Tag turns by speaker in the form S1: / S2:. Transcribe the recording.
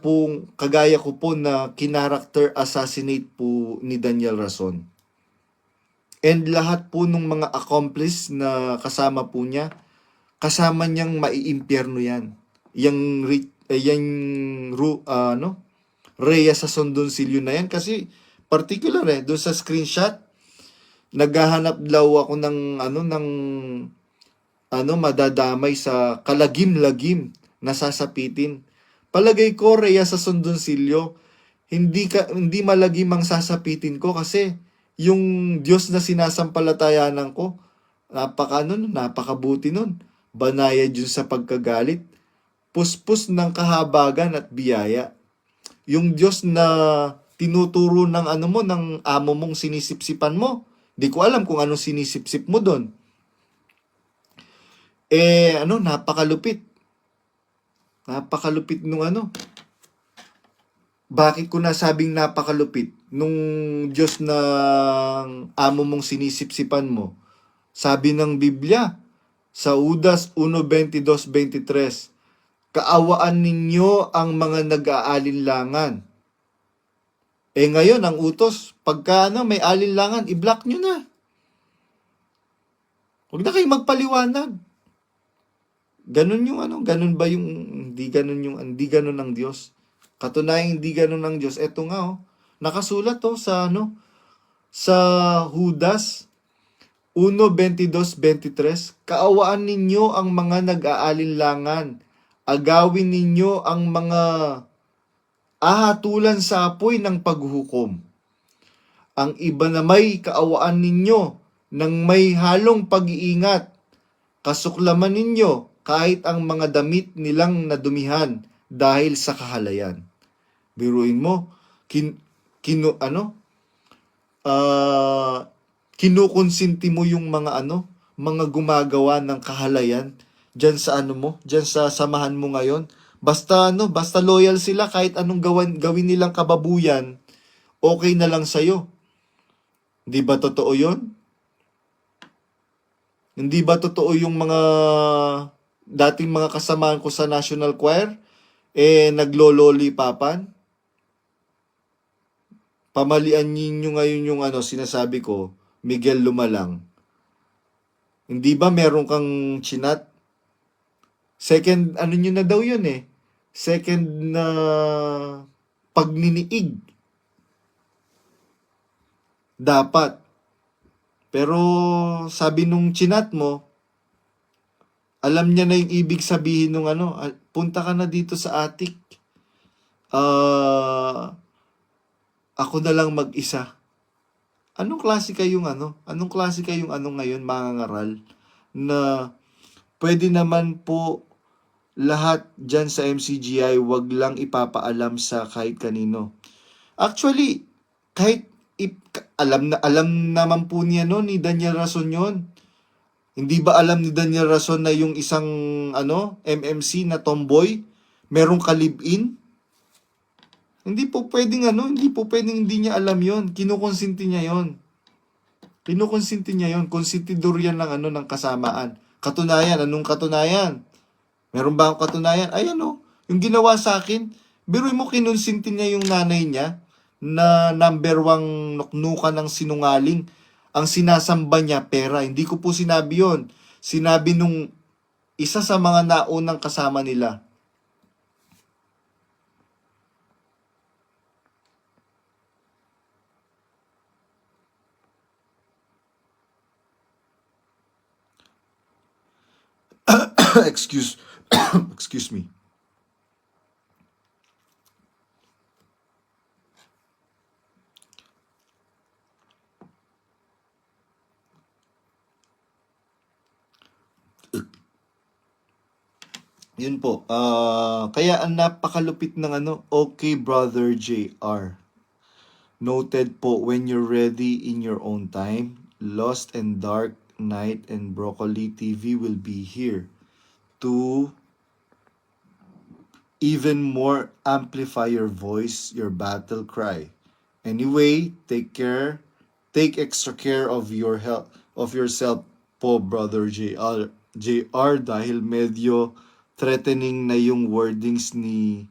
S1: pong kagaya ko po na kinaracter assassinate po ni Daniel Rason. And lahat po ng mga accomplice na kasama po niya, kasama niyang maiimpyerno yan. Yang, eh, yang ru, ah, ano, Rhea sa Sondonsilyo na yan. Kasi particular eh, doon sa screenshot, naghahanap daw ako ng ano ng ano madadamay sa kalagim-lagim na sasapitin. Palagay ko Rhea sa Sondonsilyo, hindi ka hindi malagim ang sasapitin ko kasi yung Diyos na sinasampalatayanan ko, napaka ano, nun, napakabuti nun. Banayad yun sa pagkagalit. Puspos ng kahabagan at biyaya. Yung Diyos na tinuturo ng ano mo, ng amo mong sinisipsipan mo. Di ko alam kung anong sinisipsip mo doon. Eh, ano, napakalupit. Napakalupit nung ano. Bakit ko nasabing napakalupit? Nung Diyos na amo mong sinisipsipan mo. Sabi ng Biblia, sa Udas 1.22.23, Kaawaan ninyo ang mga nag-aalinlangan. Eh ngayon, ang utos, pagka ano, may alinlangan, i-block nyo na. Huwag na kayong magpaliwanag. Ganun yung ano, ganun ba yung, hindi ganun yung, hindi ganun ang Diyos. Katunayan hindi ganun ang Diyos. Eto nga oh, nakasulat to sa ano, sa Judas 1.22.23, Kaawaan ninyo ang mga nag-aalinlangan. Agawin ninyo ang mga ahatulan sa apoy ng paghuhukom. Ang iba na may kaawaan ninyo ng may halong pag-iingat. Kasuklaman ninyo kahit ang mga damit nilang nadumihan dahil sa kahalayan. Biruin mo, kin, kino, ano? Ah, kinukonsinti mo yung mga ano, mga gumagawa ng kahalayan diyan sa ano mo, diyan sa samahan mo ngayon. Basta ano, basta loyal sila kahit anong gawin, gawin nilang kababuyan, okay na lang sa'yo. Hindi ba totoo yon? Hindi ba totoo yung mga dating mga kasamaan ko sa National Choir? Eh, naglololi papan? Pamalian ninyo ngayon yung ano, sinasabi ko, Miguel Lumalang. Hindi ba meron kang chinat? Second, ano nyo na daw yun eh. Second na pagniniig. Dapat. Pero sabi nung chinat mo, alam niya na yung ibig sabihin nung ano, "Ah, punta ka na dito sa attic. Ah, ako na lang mag-isa. Anong klase kayong ano? Anong klase kayong ano ngayon mga ngaral na pwede naman po lahat dyan sa MCGI wag lang ipapaalam sa kahit kanino. Actually, kahit ip- alam na alam naman po niya no ni Daniel Rason yon. Hindi ba alam ni Daniel Rason na yung isang ano MMC na tomboy merong kalibin? Hindi po pwedeng ano, hindi po pwedeng hindi niya alam yon. Kinukonsinti niya yon. Kinukonsinti niya yon. Konsentidor yan ng ano ng kasamaan. Katunayan, anong katunayan? Meron ba akong katunayan? Ay ano, yung ginawa sa akin, biruin mo kinonsinti niya yung nanay niya na number one nuknukan ng sinungaling. Ang sinasamba niya, pera. Hindi ko po sinabi yon. Sinabi nung isa sa mga naunang kasama nila. excuse excuse me. Yun po. Ah, kaya ang napakalupit ng ano, okay brother JR. Noted po when you're ready in your own time. Lost and Dark Night and Broccoli TV will be here to even more amplify your voice, your battle cry. Anyway, take care. Take extra care of your health, of yourself po, brother JR. JR dahil medyo threatening na yung wordings ni